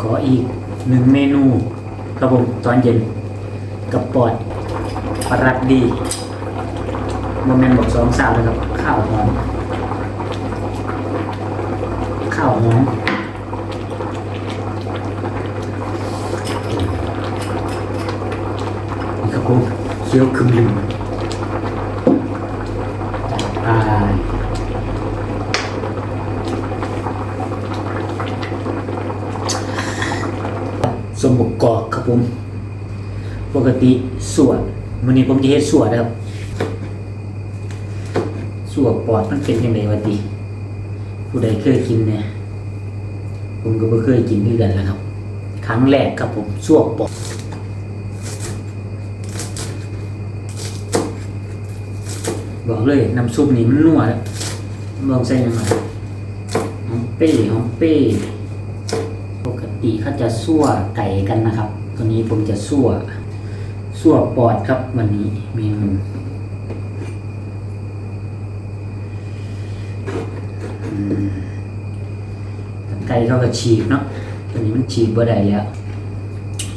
ขออีกหนึ่งเมนูครับผมตอนเย็นกับปอดปรัดดีโมเมนบอกสองสาวเลยครับ ข้าวหอมข้าวหอมนี่ครับผมเคี้ยวคึมลิมอ่าสมบกกอกครับ ผม ปกติสวดวันนี้ผมจะเฮ็ดสวดนะครับสวดปอดมันเป็นยังไงวะติผู้ใดเคยกินเนี่ยผมก็ไม่เคยกินด้วยกันแล้วครับ ครั้งแรกครับผมสวดปอดบอกเลยน้ำซุปนี่มันนัวแล้วลองใส่ยังไงหอมเป้หอมเป้ ปกติเขาจะซั่วไก่กันนะครับ วนี้ผมจะซั่วซั่วปอดครับวันนี้เมนูไก่เขาก็ฉีกเนาะตัวนี้มันฉีกบ่ได้แล้ว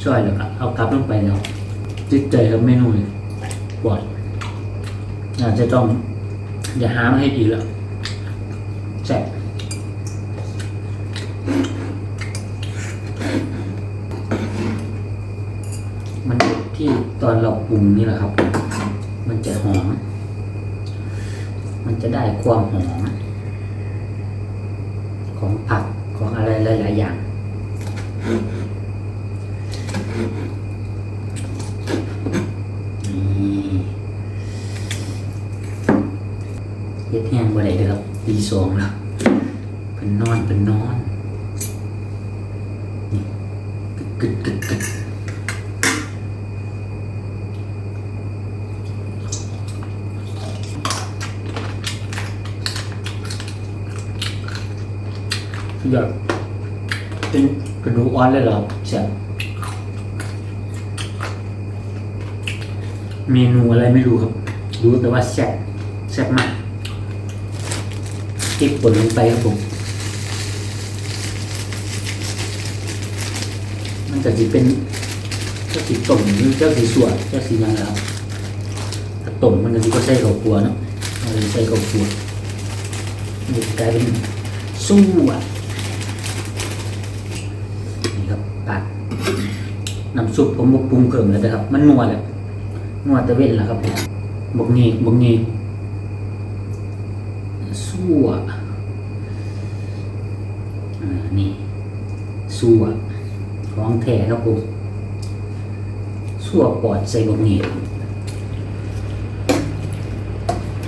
ช่วยแล้วก็เอากลับลงไปแล้วจิตใจกับเมนูปอดอาจจะต้องอย่าหามาให้ดีแล้วแซ่บมันอยู่ที่ต อนเราปรุงนี่แหละครับ มันจะหอม มันจะได้ความหอม ของผักของอะไรหลายๆอย่างนี่เฮ็ดแห้งบ่ได้เด้อครับตีสองแล้วเป็นนอนเป็นนอนนี่กึดกึดกึดกึด สุดยอดเป็นกระดูกอ่อนเลยเหรอครับแซ่บเมนูอะไรไม่รู้ครับ รู้แต่ว่าแซ่บแซ่บมากที่ผลลงไปครับผม มันก็จะเป็นเจ้าสีต้มหรือเจ้าสีส่วนเจ้าสียังไงครับถ้าต้มมันก็จะก็ใส่ข้าวคั่วเนาะเราเลยใส่ข้าวคั่วมันจะกลายเป็นสู้อะนี่ครับปัด น้ำซุปผมบกปรุงเพิ่มแล้วนะครับ มันนัวแหละนัวตะเว้นแล้วครับผมบกงีบกงีสั่วอ่านี่สั่วของแท้ครับผมสั่วปอดใส่บะหมี่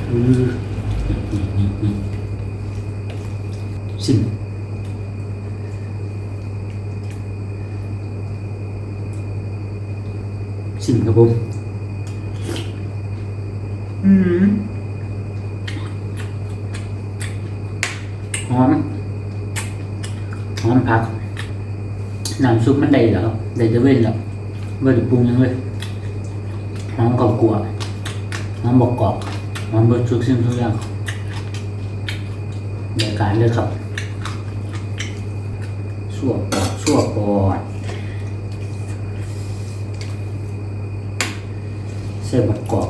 อือนี่นี่นี่สิ่ง สิ่งครับผมอืมหอมหอมผักน้ำซุปมันได้แล้วครับได้จะเว้นแล้วไม่ได้ปรุงหยังเลยหอมกรอบกลัวหอมบอกกรอบหอมเบิดทุกสิ่งทุกอย่างในการเลยครับสั่วปอดสั่วปอด ใส่บักกรอบ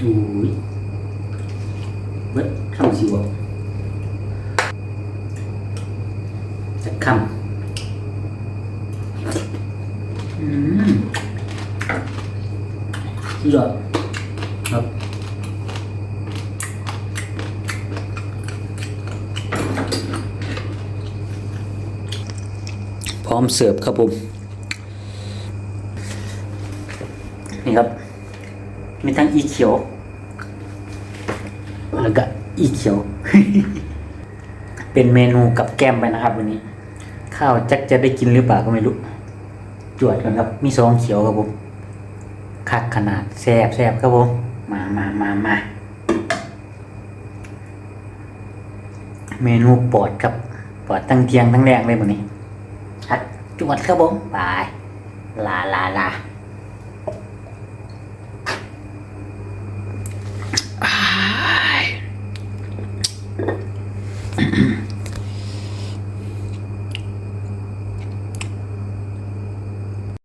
อุ้ยเบิดคำสิวะจะคำอืมสุดยอดครับพร้อมเสิร์ฟครับผม นี่ครับ มีทั้งอีเขียว แล้วก็อีเขียว เป็นเมนูกับแก้มไปนะครับวันนี้ ข้าวจักจะได้กินหรือเปล่าก็ไม่รู้ จวดกันครับ มีซองเขียวครับผมคักขนาดแซบแซบครับผม มามามามาเมนูปอดครับปอดตั้งเทียงตั้งแรงเลยวันนี้ฮัดจวดครับผมไปลาลาลา อ้าย